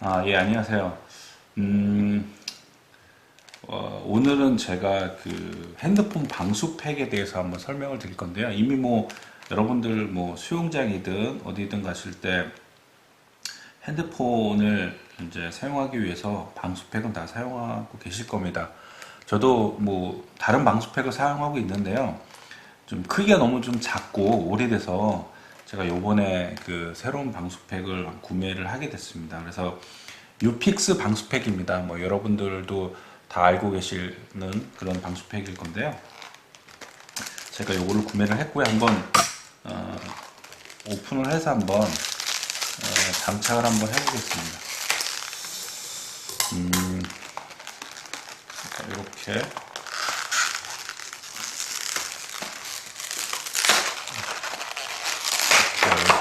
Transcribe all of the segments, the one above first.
아, 예, 안녕하세요. 음, 어, 오늘은 제가 그 핸드폰 방수팩에 대해서 한번 설명을 드릴 건데요. 이미 뭐 여러분들 뭐 수영장이든 어디든 가실 때 핸드폰을 이제 사용하기 위해서 방수팩은 다 사용하고 계실 겁니다. 저도 뭐 다른 방수팩을 사용하고 있는데요. 좀 크기가 너무 좀 작고 오래돼서 제가 요번에 그 새로운 방수팩을 구매를 하게 됐습니다. 그래서 유픽스 방수팩입니다. 뭐 여러분들도 다 알고 계시는 그런 방수팩일 건데요. 제가 요거를 구매를 했고요. 한번 어, 오픈을 해서 한번 어, 장착을 한번 해보겠습니다. 음, 자, 이렇게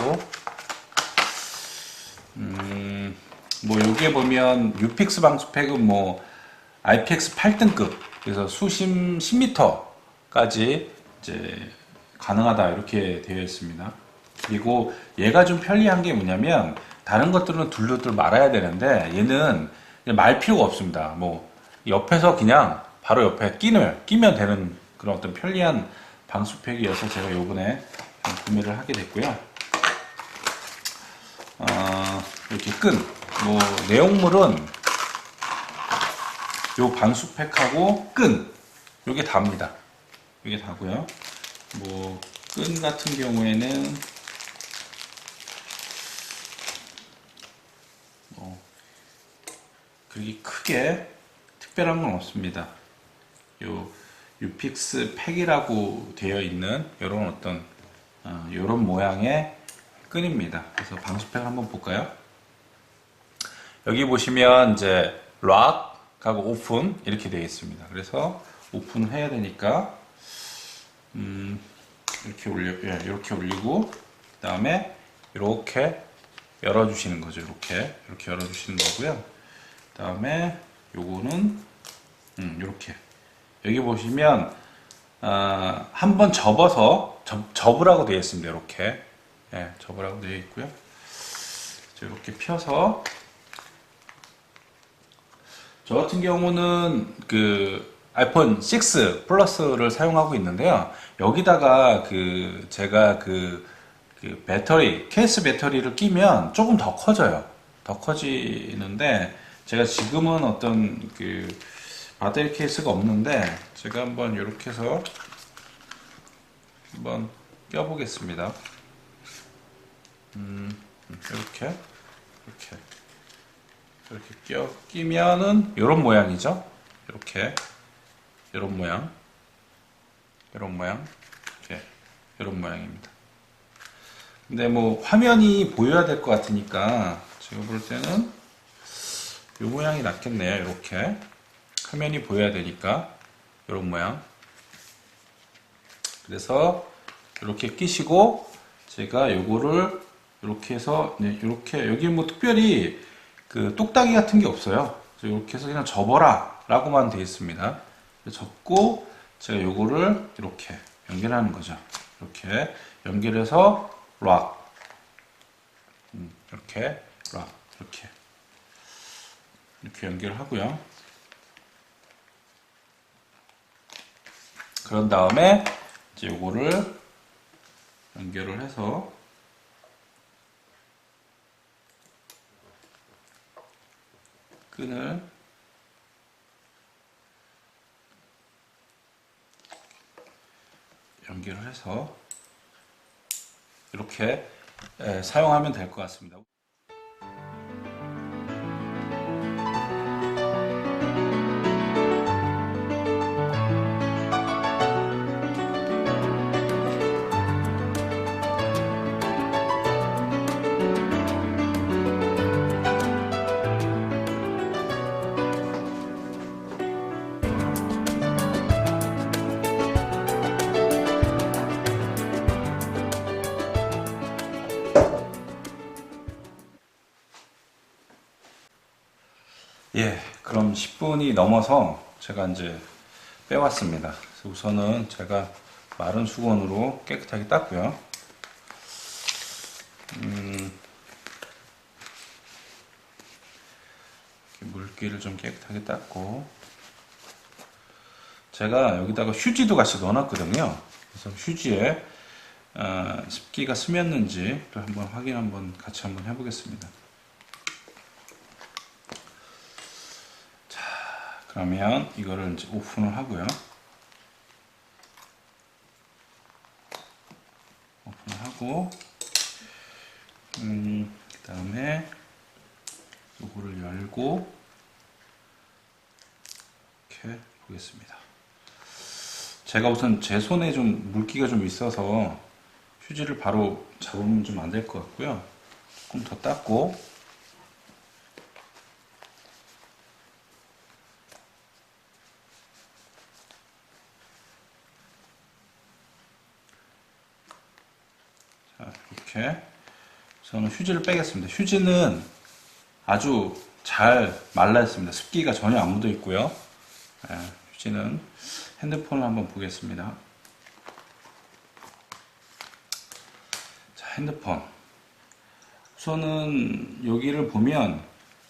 열고 음, 뭐 여기에 보면 유픽스 방수팩은 뭐 IPX 8등급 그래서 수심 10m까지 이제 가능하다 이렇게 되어 있습니다. 그리고 얘가 좀 편리한 게 뭐냐면 다른 것들은 둘둘둘 말아야 되는데 얘는 말 필요가 없습니다. 뭐 옆에서 그냥 바로 옆에 끼는 끼면 되는 그런 어떤 편리한 방수팩이어서 제가 요번에 구매를 하게 됐고요. 어, 이렇게 끈. 뭐 내용물은 요 방수팩하고 끈. 요게 답니다. 요게 다고요. 뭐 끈 같은 경우에는 뭐 그렇게 크게 특별한 건 없습니다. 요 유픽스 팩이라고 되어 있는 이런 어떤 어, 이런 모양의 끈입니다. 그래서 방수팩 한번 볼까요? 여기 보시면 이제 락하고 오픈 이렇게 되어 있습니다. 그래서 오픈을 해야 되니까 음, 이렇게 올려 예, 이렇게 올리고 그 다음에 이렇게 열어주시는 거죠. 이렇게 이렇게 열어주시는 거고요. 그 다음에 요거는 음, 이렇게 여기 보시면 아, 한번 접어서 접, 접으라고 되어 있습니다. 이렇게 예, 접으라고 되어 있고요. 이렇게 펴서 저 같은 경우는 그 아이폰 6 플러스를 사용하고 있는데요. 여기다가 그 제가 그, 그 배터리 케이스 배터리를 끼면 조금 더 커져요. 더 커지는데 제가 지금은 어떤 그 배터리 케이스가 없는데 제가 한번 이렇게 해서 한번 껴보겠습니다. 음, 이렇게 이렇게 이렇게 껴 끼면은 이런 모양이죠. 이렇게 이런 모양, 이런 모양, 이렇게 이런 모양입니다. 근데 뭐 화면이 보여야 될 것 같으니까 제가 볼 때는 이 모양이 낫겠네요. 이렇게 화면이 보여야 되니까 이런 모양. 그래서 이렇게 끼시고 제가 요거를 이렇게 해서 네, 이렇게 여기 뭐 특별히 그 똑딱이 같은 게 없어요. 이렇게 해서 그냥 접어라 라고만 되어 있습니다. 접고 제가 요거를 이렇게 연결하는 거죠. 이렇게 연결해서 락 음, 이렇게 락 이렇게 이렇게 연결하고요. 그런 다음에 이제 요거를 연결을 해서 끈을 연결을 해서 이렇게 에, 사용하면 될 것 같습니다. 그럼 10분이 넘어서 제가 이제 빼왔습니다. 우선은 제가 마른 수건으로 깨끗하게 닦고요. 음, 물기를 좀 깨끗하게 닦고 제가 여기다가 휴지도 같이 넣어놨거든요. 그래서 휴지에 어, 습기가 스몄는지 또 한번 확인 한번 같이 한번 해보겠습니다. 자, 그러면 이거를 이제 오픈을 하고요. 오픈을 하고, 음, 그 다음에 요거를 열고 이렇게 보겠습니다. 제가 우선 제 손에 좀 물기가 좀 있어서 휴지를 바로 잡으면 좀 안 될 것 같고요. 조금 더 닦고 자, 이렇게 저는 휴지를 빼겠습니다. 휴지는 아주 잘 말라 있습니다. 습기가 전혀 안 묻어 있고요. 예, 휴지는 핸드폰을 한번 보겠습니다. 자, 핸드폰. 우선은 여기를 보면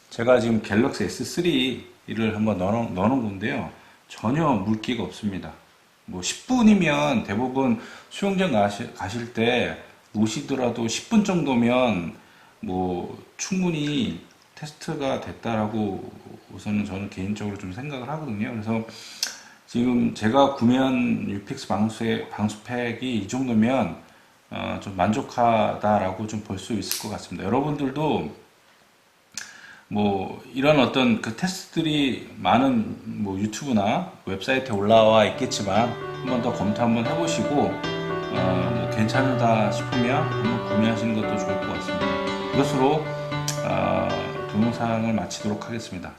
제가 지금 갤럭시 S3를 한번 넣어, 넣어놓은 건데요. 전혀 물기가 없습니다. 뭐 10분이면 대부분 수영장 가시, 가실 때 노시더라도 10분 정도면 뭐 충분히 테스트가 됐다라고 우선은 저는 개인적으로 좀 생각을 하거든요. 그래서 지금 제가 구매한 유픽스 방수의 방수팩이 이 정도면 어, 좀 만족하다라고 좀 볼 수 있을 것 같습니다. 여러분들도 뭐 이런 어떤 그 테스트들이 많은 뭐 유튜브나 웹사이트에 올라와 있겠지만 한번 더 검토 한번 해보시고 어, 뭐 괜찮다 싶으면 한번 구매하시는 것도 좋을 것 같습니다. 이것으로 어, 동영상을 마치도록 하겠습니다.